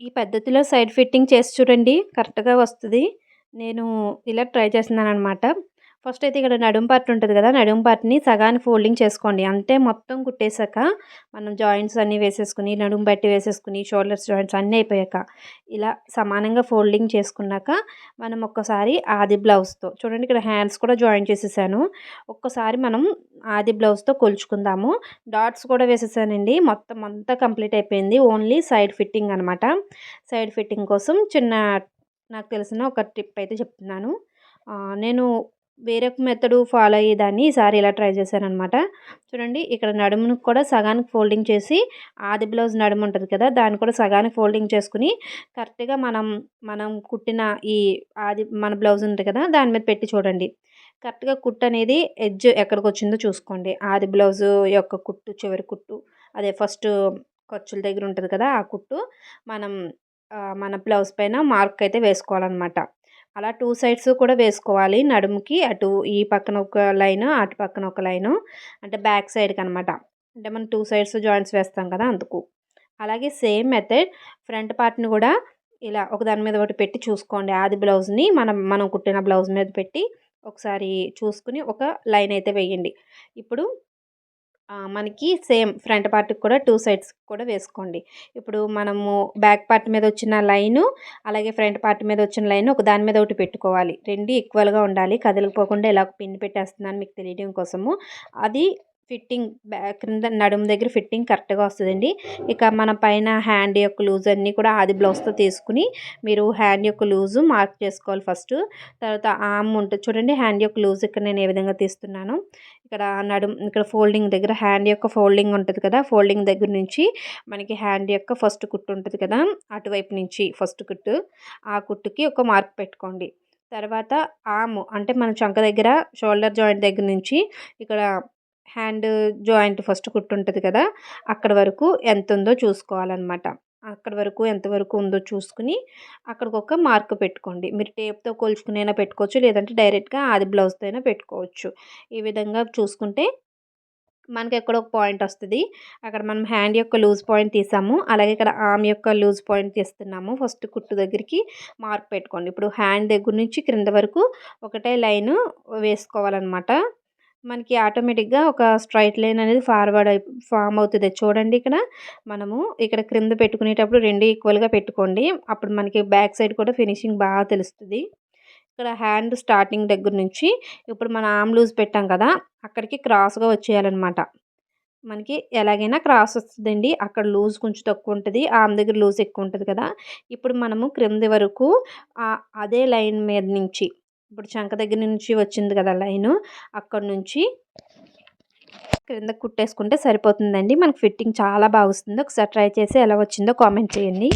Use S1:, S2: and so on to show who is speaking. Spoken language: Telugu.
S1: ఈ పద్ధతిలో సైడ్ ఫిట్టింగ్ చేసి చూడండి కరెక్ట్గా వస్తుంది. నేను ఇలా ట్రై చేస్తున్నాను అనమాట ఫస్ట్ అయితే ఇక్కడ నడుము పార్ట్ ఉంటుంది కదా నడుము పార్ట్ని సగానికి ఫోల్డింగ్ చేసుకోండి. అంటే మొత్తం కుట్టేశాక మనం జాయింట్స్ అన్నీ వేసేసుకుని నడుము బట్టి వేసేసుకుని షోల్డర్స్ జాయింట్స్ అన్నీ అయిపోయాక ఇలా సమానంగా ఫోల్డింగ్ చేసుకున్నాక మనం ఒక్కసారి ఆది బ్లౌజ్తో చూడండి ఇక్కడ హ్యాండ్స్ కూడా జాయిన్ చేసేసాను. ఒక్కసారి మనం ఆది బ్లౌజ్తో కొలుచుకుందాము. డాట్స్ కూడా వేసేసానండి. మొత్తం అంతా కంప్లీట్ అయిపోయింది. ఓన్లీ సైడ్ ఫిట్టింగ్ అనమాట సైడ్ ఫిట్టింగ్ కోసం చిన్న నాకు తెలిసిన ఒక టిప్ అయితే చెప్తున్నాను. నేను వేరొక మెథడు ఫాలో అయ్యేదాన్ని ఈసారి ఇలా ట్రై చేశాను అనమాట చూడండి ఇక్కడ నడుమును కూడా సగానికి ఫోల్డింగ్ చేసి ఆది బ్లౌజ్ నడుము ఉంటుంది కదా దాన్ని కూడా సగానికి ఫోల్డింగ్ చేసుకుని కరెక్ట్గా మనం మనం కుట్టిన ఈ ఆది మన బ్లౌజ్ ఉంటుంది కదా దాని మీద పెట్టి చూడండి. కరెక్ట్గా కుట్టు అనేది ఎడ్జ్ ఎక్కడికి వచ్చిందో చూసుకోండి. ఆది బ్లౌజ్ యొక్క కుట్టు చివరి కుట్టు అదే ఫస్ట్ ఖర్చుల దగ్గర ఉంటుంది కదా ఆ కుట్టు మనం మన బ్లౌజ్ పైన మార్క్ అయితే వేసుకోవాలన్నమాట. అలా టూ సైడ్స్ కూడా వేసుకోవాలి. నడుముకి అటు ఈ పక్కన ఒక లైన్ అటు పక్కన ఒక లైను అంటే బ్యాక్ సైడ్కి అనమాట అంటే మనం టూ సైడ్స్ జాయింట్స్ వేస్తాం కదా అందుకు. అలాగే సేమ్ మెథడ్ ఫ్రంట్ పార్ట్ని కూడా ఇలా ఒక దాని మీద ఒకటి పెట్టి చూసుకోండి. ఆది బ్లౌజ్ని మనం మనం కుట్టిన బ్లౌజ్ మీద పెట్టి ఒకసారి చూసుకుని ఒక లైన్ అయితే వేయండి. ఇప్పుడు మనకి సేమ్ ఫ్రంట్ పార్ట్కి కూడా టూ సైడ్స్ కూడా వేసుకోండి. ఇప్పుడు మనము బ్యాక్ పార్ట్ మీద వచ్చిన లైను అలాగే ఫ్రంట్ పార్ట్ మీద వచ్చిన లైన్ ఒక దాని మీద ఒకటి పెట్టుకోవాలి. రెండు ఈక్వల్గా ఉండాలి. కదలిపోకుండా ఇలా పిన్ పెట్టేస్తున్నాను మీకు తెలియడం కోసము. అది ఫిట్టింగ్ బ్యాక్ క్రింద నడుము దగ్గర ఫిట్టింగ్ కరెక్ట్గా వస్తుందండి. ఇక మన పైన హ్యాండ్ యొక్క లూజ్ అన్నీ కూడా ఆది బ్లౌజ్తో తీసుకుని మీరు హ్యాండ్ యొక్క లూజు మార్క్ చేసుకోవాలి ఫస్ట్. తర్వాత ఆమ్ ఉంటుంది చూడండి హ్యాండ్ యొక్క లూజ్ ఇక్కడ నేను ఏ విధంగా తీస్తున్నాను. ఇక్కడ నడుము ఇక్కడ ఫోల్డింగ్ దగ్గర హ్యాండ్ యొక్క ఫోల్డింగ్ ఉంటుంది కదా ఫోల్డింగ్ దగ్గర నుంచి మనకి హ్యాండ్ యొక్క ఫస్ట్ కుట్టు ఉంటుంది కదా అటువైపు నుంచి ఫస్ట్ కుట్టు. ఆ కుట్టుకి ఒక మార్క్ పెట్టుకోండి. తర్వాత ఆమ్ అంటే మన చంక దగ్గర షోల్డర్ జాయింట్ దగ్గర నుంచి ఇక్కడ హ్యాండ్ జాయింట్ ఫస్ట్ కుట్టు ఉంటుంది కదా అక్కడ వరకు ఎంత ఉందో చూసుకోవాలన్నమాట. అక్కడ వరకు ఎంతవరకు ఉందో చూసుకుని అక్కడికి ఒక మార్క్ పెట్టుకోండి. మీరు టేప్తో కొలుచుకునైనా పెట్టుకోవచ్చు లేదంటే డైరెక్ట్గా ఆది బ్లౌజ్తో అయినా పెట్టుకోవచ్చు. ఈ విధంగా చూసుకుంటే మనకి ఎక్కడ ఒక పాయింట్ వస్తుంది. అక్కడ మనం హ్యాండ్ యొక్క లూజ్ పాయింట్ తీసాము అలాగే ఇక్కడ ఆమ్ యొక్క లూజ్ పాయింట్ తీస్తున్నాము. ఫస్ట్ కుట్టు దగ్గరికి మార్క్ పెట్టుకోండి. ఇప్పుడు హ్యాండ్ దగ్గర నుంచి క్రింద వరకు ఒకటే లైన్ వేసుకోవాలన్నమాట. మనకి ఆటోమేటిక్గా ఒక స్ట్రైట్ లైన్ అనేది ఫార్వర్డ్ అయి ఫామ్ అవుతుంది. చూడండి ఇక్కడ. మనము ఇక్కడ క్రింద పెట్టుకునేటప్పుడు రెండు ఈక్వల్గా పెట్టుకోండి. అప్పుడు మనకి బ్యాక్ సైడ్ కూడా ఫినిషింగ్ బాగా తెలుస్తుంది. ఇక్కడ హ్యాండ్ స్టార్టింగ్ దగ్గర నుంచి ఇప్పుడు మన ఆమ్ లూజ్ పెట్టాం కదా అక్కడికి క్రాస్గా వచ్చేయాలన్నమాట. మనకి ఎలాగైనా క్రాస్ వస్తుందండి. అక్కడ లూజ్ కొంచెం తక్కువ ఉంటుంది. ఆమ్ దగ్గర లూజ్ ఎక్కువ ఉంటుంది కదా. ఇప్పుడు మనము క్రింది వరకు అదే లైన్ మీద నుంచి ఇప్పుడు చంక దగ్గర నుంచి వచ్చింది కదా లైను అక్కడ నుంచి క్రింద కుట్టేసుకుంటే సరిపోతుందండి. మనకు ఫిట్టింగ్ చాలా బాగా వస్తుంది. ఒకసారి ట్రై చేసి ఎలా వచ్చిందో కామెంట్ చేయండి.